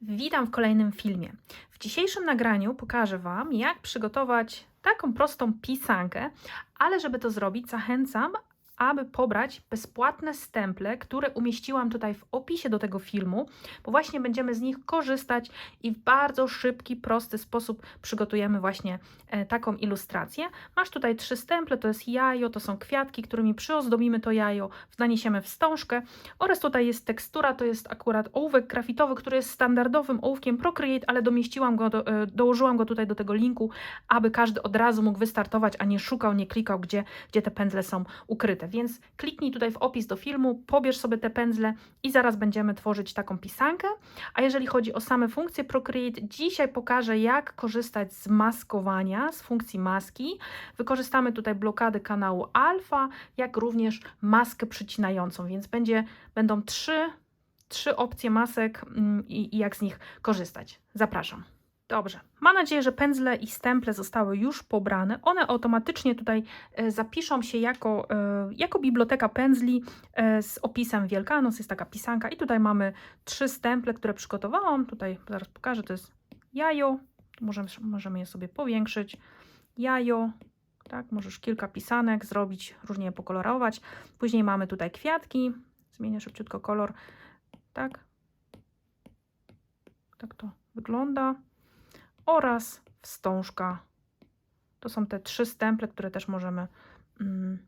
Witam w kolejnym filmie. W dzisiejszym nagraniu pokażę Wam, jak przygotować taką prostą pisankę, ale żeby to zrobić, zachęcam, aby pobrać bezpłatne stemple, które umieściłam tutaj w opisie do tego filmu, bo właśnie będziemy z nich korzystać i w bardzo szybki, prosty sposób przygotujemy właśnie e, taką ilustrację. Masz tutaj trzy stemple, to jest jajo, to są kwiatki, którymi przyozdobimy to jajo, naniesiemy wstążkę oraz tutaj jest tekstura, to jest akurat ołówek grafitowy, który jest standardowym ołówkiem Procreate, ale domieściłam go, do, e, dołożyłam go tutaj do tego linku, aby każdy od razu mógł wystartować, a nie szukał, nie klikał, gdzie, gdzie te pędzle są ukryte. Więc kliknij tutaj w opis do filmu, pobierz sobie te pędzle i zaraz będziemy tworzyć taką pisankę. A jeżeli chodzi o same funkcje Procreate, dzisiaj pokażę, jak korzystać z maskowania, z funkcji maski. Wykorzystamy tutaj blokady kanału alfa, jak również maskę przycinającą, więc będzie, będą trzy, trzy opcje masek mm, i, i jak z nich korzystać. Zapraszam. Dobrze. Mam nadzieję, że pędzle i stemple zostały już pobrane. One automatycznie tutaj e, zapiszą się jako, e, jako biblioteka pędzli e, z opisem Wielkanoc. Jest taka pisanka i tutaj mamy trzy stemple, które przygotowałam. Tutaj zaraz pokażę, to jest jajo. Możemy, możemy je sobie powiększyć. Jajo, tak, możesz kilka pisanek zrobić, różnie je pokolorować. Później mamy tutaj kwiatki. Zmienię szybciutko kolor. Tak. Tak to wygląda oraz wstążka. To są te trzy stemple, które też możemy, mm,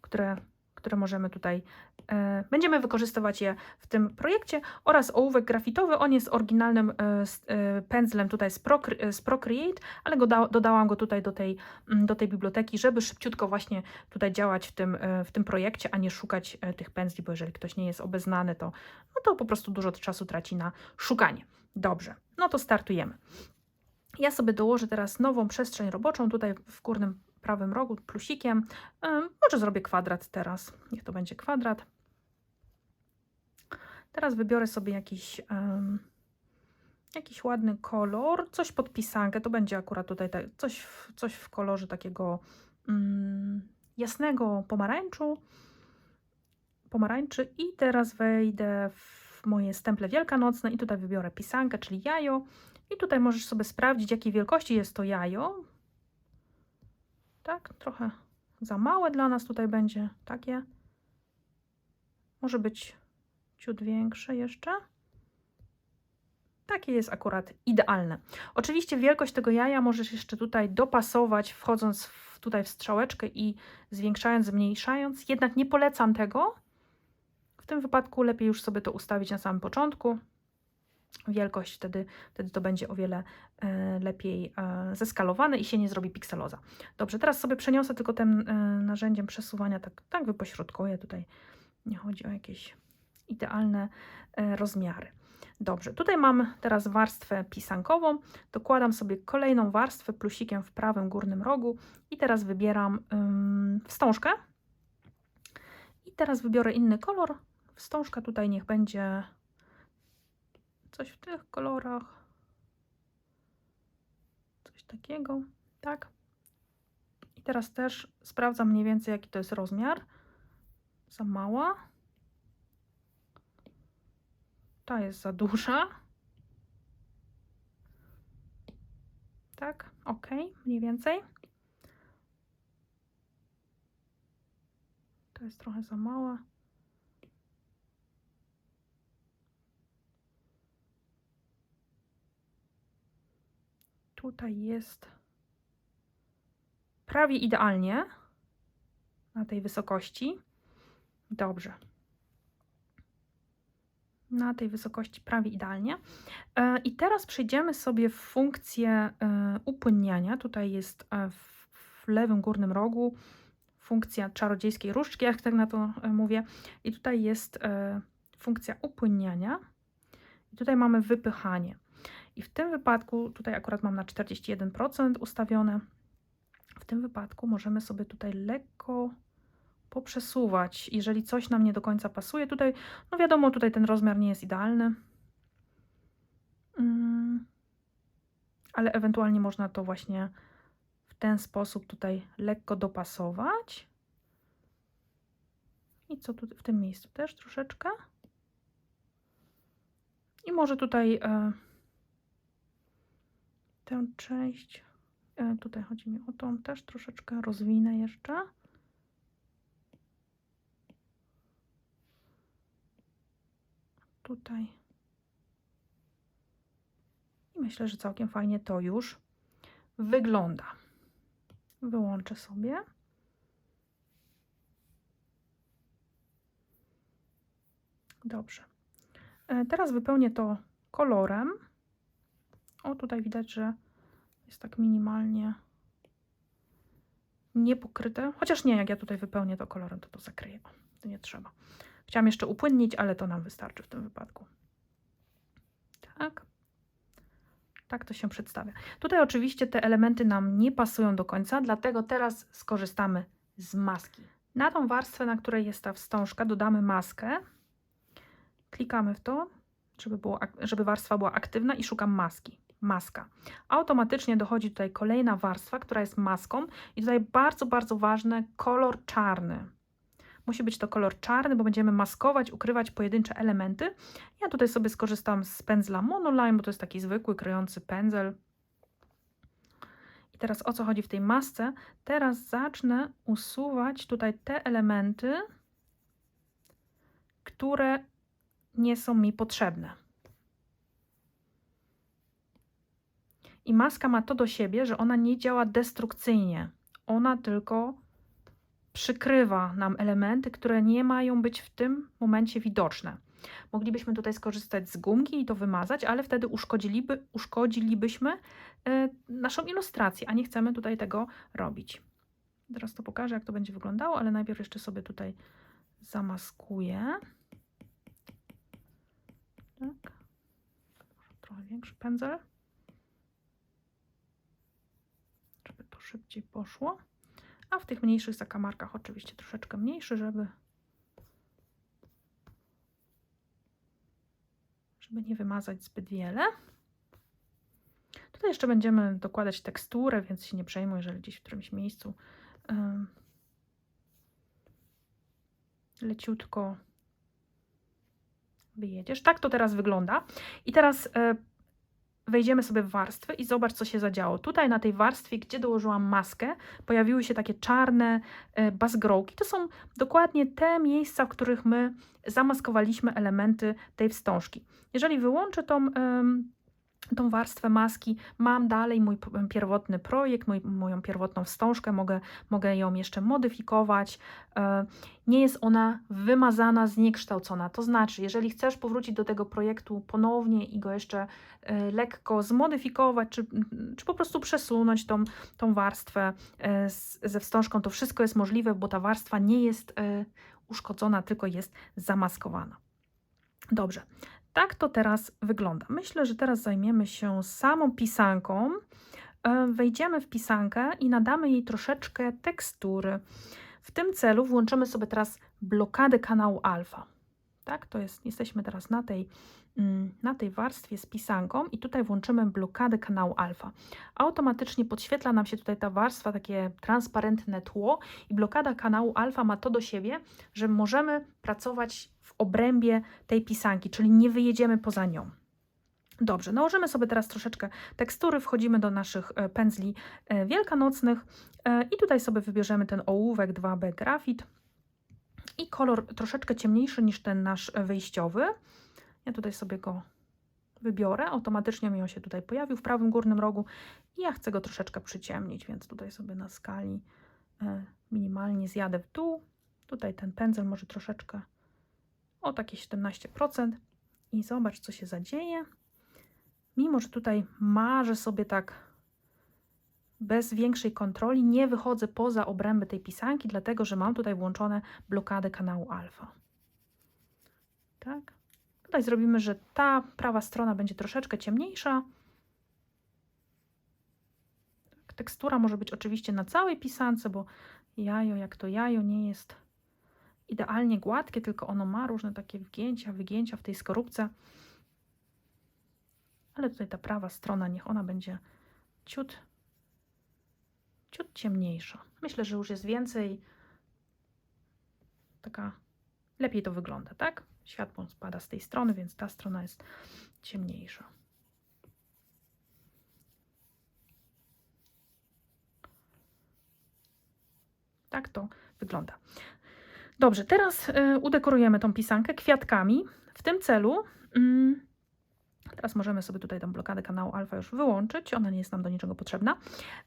które, które możemy tutaj, e, będziemy wykorzystywać je w tym projekcie oraz ołówek grafitowy. On jest oryginalnym e, e, pędzlem tutaj z, Procre- z Procreate, ale go da, dodałam go tutaj do tej, mm, do tej biblioteki, żeby szybciutko właśnie tutaj działać w tym, w tym projekcie, a nie szukać tych pędzli, bo jeżeli ktoś nie jest obeznany, to, no to po prostu dużo czasu traci na szukanie. Dobrze, no to startujemy. Ja sobie dołożę teraz nową przestrzeń roboczą tutaj w górnym prawym rogu plusikiem. Może zrobię kwadrat teraz. Niech to będzie kwadrat. Teraz wybiorę sobie jakiś, ym, jakiś ładny kolor, coś pod pisankę. To będzie akurat tutaj coś, w, coś w kolorze takiego ym, jasnego pomarańczu. Pomarańczy i teraz wejdę w moje stemple wielkanocne i tutaj wybiorę pisankę, czyli jajo. I tutaj możesz sobie sprawdzić, jakiej wielkości jest to jajo. Tak, trochę za małe dla nas tutaj będzie takie. Może być ciut większe jeszcze. Takie jest akurat idealne. Oczywiście wielkość tego jaja możesz jeszcze tutaj dopasować, wchodząc w, tutaj w strzałeczkę i zwiększając, zmniejszając. Jednak nie polecam tego. Tym wypadku lepiej już sobie to ustawić na samym początku wielkość, wtedy, wtedy to będzie o wiele e, lepiej e, zeskalowane i się nie zrobi pikseloza. Dobrze, teraz sobie przeniosę tylko tym e, narzędziem przesuwania, tak, tak wypośrodkuję tutaj. Nie chodzi o jakieś idealne rozmiary. Dobrze, tutaj mam teraz warstwę pisankową. Dokładam sobie kolejną warstwę plusikiem w prawym górnym rogu i teraz wybieram wstążkę. I teraz wybiorę inny kolor. Wstążka tutaj niech będzie coś w tych kolorach. Coś takiego, tak. I teraz też sprawdzam mniej więcej, jaki to jest rozmiar. Za mała. Ta jest za duża. Tak, ok, mniej więcej. To jest trochę za mała. Tutaj jest prawie idealnie na tej wysokości. Dobrze. Na tej wysokości prawie idealnie. E, I teraz przejdziemy sobie w funkcję e, upłynniania. Tutaj jest e, w, lewym górnym rogu funkcja czarodziejskiej różdżki, jak tak na to mówię. I tutaj jest funkcja upłynniania. I tutaj mamy wypychanie. I w tym wypadku, tutaj akurat mam na 41% ustawione, w tym wypadku możemy sobie tutaj lekko poprzesuwać, jeżeli coś nam nie do końca pasuje. Tutaj, no wiadomo, tutaj ten rozmiar nie jest idealny, Mm, ale ewentualnie można to właśnie w ten sposób tutaj lekko dopasować. I co tu w tym miejscu też troszeczkę. I może tutaj e, tę część, e, tutaj chodzi mi o tą, też troszeczkę rozwinę jeszcze. Tutaj. I myślę, że całkiem fajnie to już wygląda. Wyłączę sobie. Dobrze. E, Teraz wypełnię to kolorem. O, tutaj widać, że jest tak minimalnie niepokryte. Chociaż nie, jak ja tutaj wypełnię to kolorem, to to zakryję. To nie trzeba. Chciałam jeszcze upłynnić, ale to nam wystarczy w tym wypadku. Tak. Tak to się przedstawia. Tutaj oczywiście te elementy nam nie pasują do końca, dlatego teraz skorzystamy z maski. Na tą warstwę, na której jest ta wstążka, dodamy maskę. Klikamy w to, żeby, było, żeby warstwa była aktywna i szukam maski. Maska. Automatycznie dochodzi tutaj kolejna warstwa, która jest maską i tutaj bardzo, bardzo ważny kolor czarny. Musi być to kolor czarny, bo będziemy maskować, ukrywać pojedyncze elementy. Ja tutaj sobie skorzystam z pędzla Monoline, bo to jest taki zwykły, kryjący pędzel. I teraz o co chodzi w tej masce? Teraz zacznę usuwać tutaj te elementy, które nie są mi potrzebne. I maska ma to do siebie, że ona nie działa destrukcyjnie. Ona tylko przykrywa nam elementy, które nie mają być w tym momencie widoczne. Moglibyśmy tutaj skorzystać z gumki i to wymazać, ale wtedy uszkodziliby, uszkodzilibyśmy e, naszą ilustrację, a nie chcemy tutaj tego robić. Teraz to pokażę, jak to będzie wyglądało, ale najpierw jeszcze sobie tutaj zamaskuję. Tak. Trochę większy pędzel. Żeby szybciej poszło. A w tych mniejszych zakamarkach oczywiście troszeczkę mniejszy, żeby żeby nie wymazać zbyt wiele. Tutaj jeszcze będziemy dokładać teksturę, więc się nie przejmuj, jeżeli gdzieś w którymś miejscu ym, leciutko wyjedziesz. Tak to teraz wygląda. I teraz e, wejdziemy sobie w warstwy i zobacz, co się zadziało. Tutaj na tej warstwie, gdzie dołożyłam maskę, pojawiły się takie czarne e, bazgrołki. To są dokładnie te miejsca, w których my zamaskowaliśmy elementy tej wstążki. Jeżeli wyłączę tą, tą warstwę maski, mam dalej mój pierwotny projekt, mój, moją pierwotną wstążkę, mogę, mogę ją jeszcze modyfikować. E, Nie jest ona wymazana, zniekształcona. To znaczy, jeżeli chcesz powrócić do tego projektu ponownie i go jeszcze e, lekko zmodyfikować, czy, czy po prostu przesunąć tą, tą warstwę e, z, ze wstążką, to wszystko jest możliwe, bo ta warstwa nie jest uszkodzona, tylko jest zamaskowana. Dobrze, tak to teraz wygląda. Myślę, że teraz zajmiemy się samą pisanką. E, Wejdziemy w pisankę i nadamy jej troszeczkę tekstury. W tym celu włączymy sobie teraz blokadę kanału alfa. Tak, to jest, jesteśmy teraz na tej, na tej warstwie z pisanką i tutaj włączymy blokadę kanału alfa. Automatycznie podświetla nam się tutaj ta warstwa, takie transparentne tło i blokada kanału alfa ma to do siebie, że możemy pracować w obrębie tej pisanki, czyli nie wyjedziemy poza nią. Dobrze, nałożymy sobie teraz troszeczkę tekstury, wchodzimy do naszych e, pędzli e, wielkanocnych e, i tutaj sobie wybierzemy ten ołówek 2B Grafit i kolor troszeczkę ciemniejszy niż ten nasz wyjściowy. Ja tutaj sobie go wybiorę, automatycznie mi on się tutaj pojawił w prawym górnym rogu i ja chcę go troszeczkę przyciemnić, więc tutaj sobie na skali e, minimalnie zjadę w dół. Tutaj ten pędzel może troszeczkę o takie 17% i zobacz, co się zadzieje. Mimo, że tutaj marzę sobie tak bez większej kontroli, nie wychodzę poza obręby tej pisanki, dlatego że mam tutaj włączone blokady kanału alfa. Tak. Tutaj zrobimy, że ta prawa strona będzie troszeczkę ciemniejsza. Tak, Tekstura może być oczywiście na całej pisance, bo jajo, jak to jajo, nie jest idealnie gładkie, tylko ono ma różne takie wgięcia, wygięcia w tej skorupce. Ale tutaj ta prawa strona, niech ona będzie ciut, ciut ciemniejsza. Myślę, że już jest więcej taka lepiej to wygląda, tak? Światło spada z tej strony, więc ta strona jest ciemniejsza. Tak to wygląda. Dobrze, teraz y, udekorujemy tą pisankę kwiatkami. W tym celu mm, teraz możemy sobie tutaj tą blokadę kanału alfa już wyłączyć, ona nie jest nam do niczego potrzebna.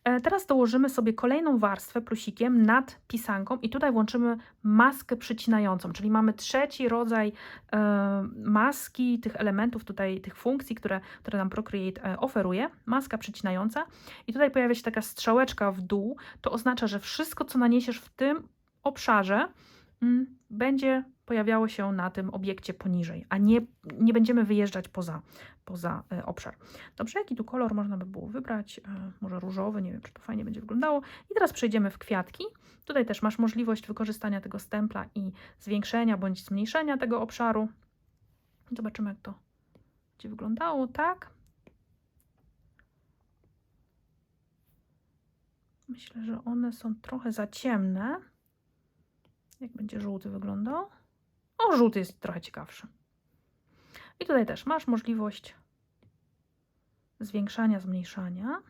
E, teraz dołożymy sobie kolejną warstwę plusikiem nad pisanką i tutaj włączymy maskę przycinającą, czyli mamy trzeci rodzaj e, maski, tych elementów tutaj, tych funkcji, które, które nam Procreate e, oferuje. Maska przycinająca i tutaj pojawia się taka strzałeczka w dół, to oznacza, że wszystko, co naniesiesz w tym obszarze, mm, będzie pojawiało się na tym obiekcie poniżej, a nie, nie będziemy wyjeżdżać poza, poza e, obszar. Dobrze, jaki tu kolor można by było wybrać? E, może różowy, nie wiem, czy to fajnie będzie wyglądało. I teraz przejdziemy w kwiatki. Tutaj też masz możliwość wykorzystania tego stempla i zwiększenia bądź zmniejszenia tego obszaru. Zobaczymy, jak to będzie wyglądało. Tak. Myślę, że one są trochę za ciemne. Jak będzie żółty wyglądał? O, żółty jest trochę ciekawszy. I tutaj też masz możliwość zwiększania, zmniejszania.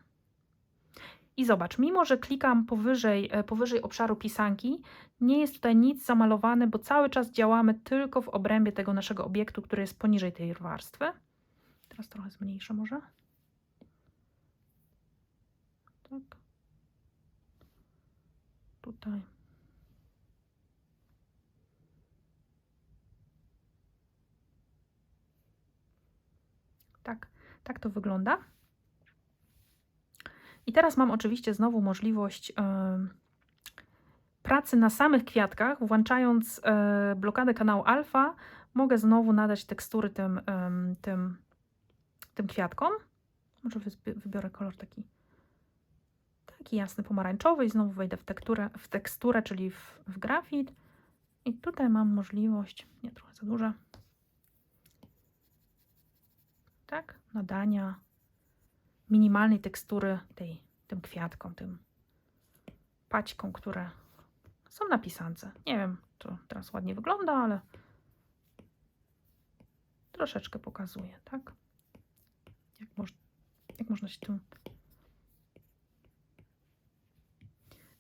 I zobacz, mimo że klikam powyżej, e, powyżej obszaru pisanki, nie jest tutaj nic zamalowane, bo cały czas działamy tylko w obrębie tego naszego obiektu, który jest poniżej tej warstwy. Teraz trochę zmniejszę może. Tak. Tutaj. Tak, to wygląda. I teraz mam oczywiście znowu możliwość pracy na samych kwiatkach, włączając yy, blokadę kanału alfa, mogę znowu nadać tekstury tym, tym, tym kwiatkom. Może wybiorę kolor taki, taki jasny pomarańczowy i znowu wejdę w teksturę, w teksturę czyli w, w grafit. I tutaj mam możliwość, nie trochę za duża, tak? Nadania minimalnej tekstury tej, tym kwiatkom, tym paćkom, które są na pisance. Nie wiem, to teraz ładnie wygląda, ale troszeczkę pokazuje, tak? Jak, moż, jak można się tym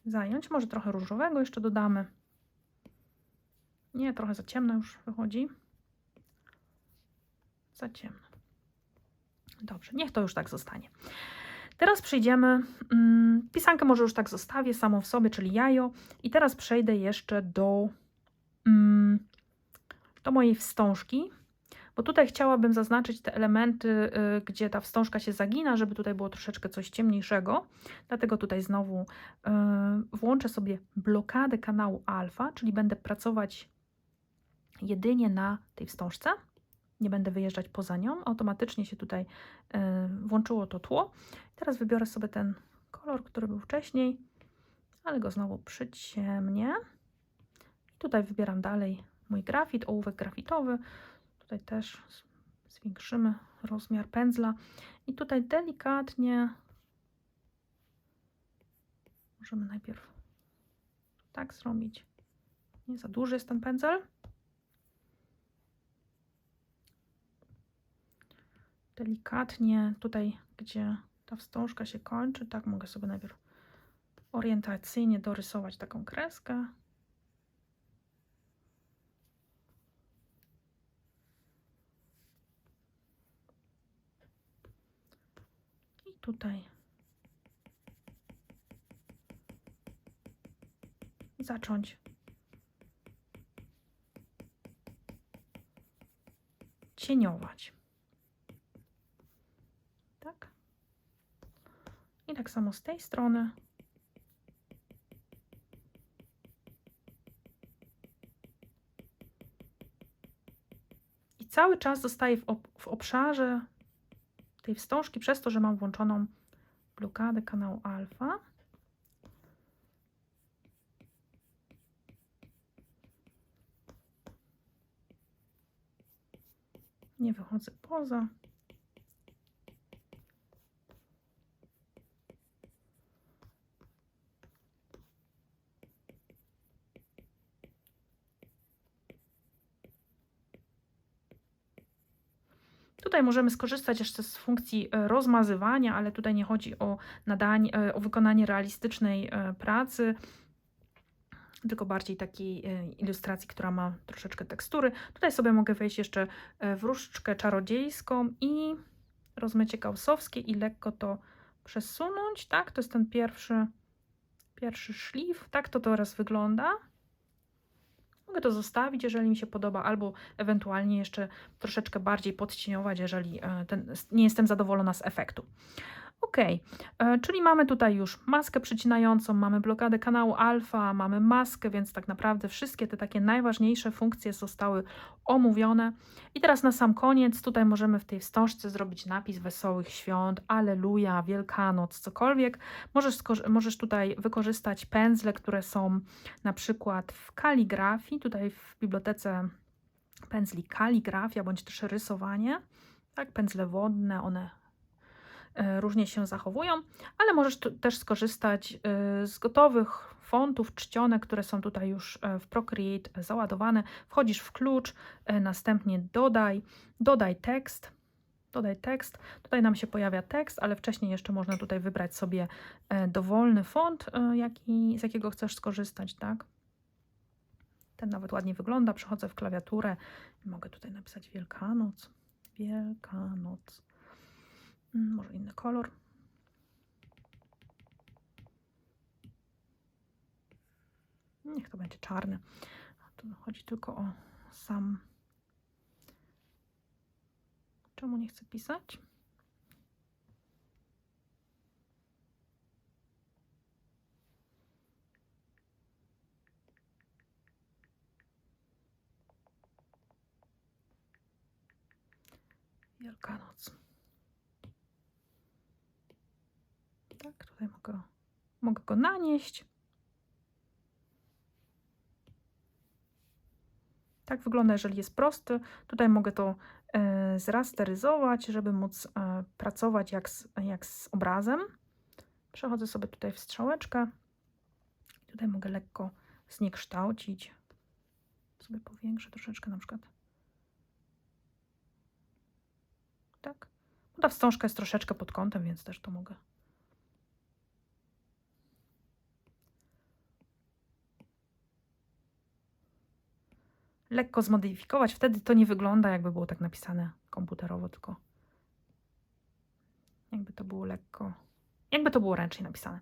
zająć. Może trochę różowego jeszcze dodamy. Nie, trochę za ciemno już wychodzi. Za ciemno. Dobrze, niech to już tak zostanie. Teraz przejdziemy, mm, pisankę może już tak zostawię samą w sobie, czyli jajo. I teraz przejdę jeszcze do, mm, do mojej wstążki, bo tutaj chciałabym zaznaczyć te elementy, y, gdzie ta wstążka się zagina, żeby tutaj było troszeczkę coś ciemniejszego. Dlatego tutaj znowu y, włączę sobie blokadę kanału alfa, czyli będę pracować jedynie na tej wstążce nie będę wyjeżdżać poza nią. Automatycznie się tutaj e, włączyło to tło. Teraz wybiorę sobie ten kolor, który był wcześniej, ale go znowu przyciemnię. I tutaj wybieram dalej mój grafit, ołówek grafitowy. Tutaj też zwiększymy rozmiar pędzla. I tutaj delikatnie możemy najpierw tak zrobić. Nie za duży jest ten pędzel. Delikatnie tutaj, gdzie ta wstążka się kończy, tak mogę sobie najpierw orientacyjnie dorysować taką kreskę. I tutaj zacząć cieniować. I tak samo z tej strony. I cały czas zostaje w, w obszarze tej wstążki, przez to, że mam włączoną blokadę kanału alfa. Nie wychodzę poza. Tutaj możemy skorzystać jeszcze z funkcji e, rozmazywania, ale tutaj nie chodzi o nadanie, o wykonanie realistycznej e, pracy, tylko bardziej takiej e, ilustracji, która ma troszeczkę tekstury. Tutaj sobie mogę wejść jeszcze w różdżkę czarodziejską i rozmycie gaussowskie i lekko to przesunąć, tak? To jest ten pierwszy, pierwszy szlif, tak to teraz wygląda. Mogę to zostawić, jeżeli mi się podoba, albo ewentualnie jeszcze troszeczkę bardziej podcieniować, jeżeli e, ten, nie jestem zadowolona z efektu. Ok, e, czyli mamy tutaj już maskę przycinającą, mamy blokadę kanału alfa, mamy maskę, więc tak naprawdę wszystkie te takie najważniejsze funkcje zostały omówione. I teraz na sam koniec tutaj możemy w tej wstążce zrobić napis Wesołych Świąt, Aleluja, Wielkanoc, cokolwiek. Możesz, możesz tutaj wykorzystać pędzle, które są na przykład w kaligrafii, tutaj w bibliotece pędzli kaligrafia bądź też rysowanie. Tak, pędzle wodne, one różnie się zachowują, ale możesz też skorzystać e, z gotowych fontów czcionek, które są tutaj już e, w Procreate załadowane. Wchodzisz w klucz, e, następnie dodaj, dodaj tekst. Dodaj tekst. Tutaj nam się pojawia tekst, ale wcześniej jeszcze można tutaj wybrać sobie e, dowolny font, e, jaki, z jakiego chcesz skorzystać, tak? Ten nawet ładnie wygląda. Przechodzę w klawiaturę i mogę tutaj napisać Wielkanoc. Wielkanoc. Mm, Może inny kolor. Niech to będzie czarny. Tu chodzi tylko o sam. Czemu nie chcę pisać? Wielkanoc. Tak, tutaj mogę, mogę go nanieść. Tak wygląda, jeżeli jest prosty. Tutaj mogę to e, zrasteryzować, żeby móc e, pracować jak z, jak z obrazem. Przechodzę sobie tutaj w strzałeczkę. Tutaj mogę lekko zniekształcić. Sobie powiększę troszeczkę na przykład. Tak. No ta wstążka jest troszeczkę pod kątem, więc też to mogę. Lekko zmodyfikować, wtedy to nie wygląda jakby było tak napisane komputerowo, tylko jakby to było lekko, jakby to było ręcznie napisane.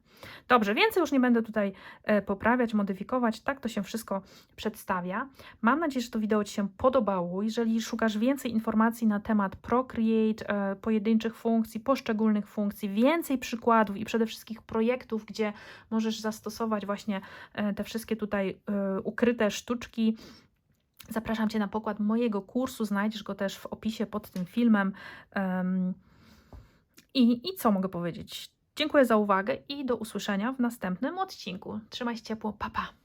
Dobrze, więcej już nie będę tutaj e, poprawiać, modyfikować, tak to się wszystko przedstawia. Mam nadzieję, że to wideo Ci się podobało. Jeżeli szukasz więcej informacji na temat Procreate, e, pojedynczych funkcji, poszczególnych funkcji, więcej przykładów i przede wszystkim projektów, gdzie możesz zastosować właśnie e, te wszystkie tutaj ukryte sztuczki, Zapraszam Cię na pokład mojego kursu, znajdziesz go też w opisie pod tym filmem. Em, I, I co mogę powiedzieć? Dziękuję za uwagę i do usłyszenia w następnym odcinku. Trzymaj się ciepło, papa. Pa.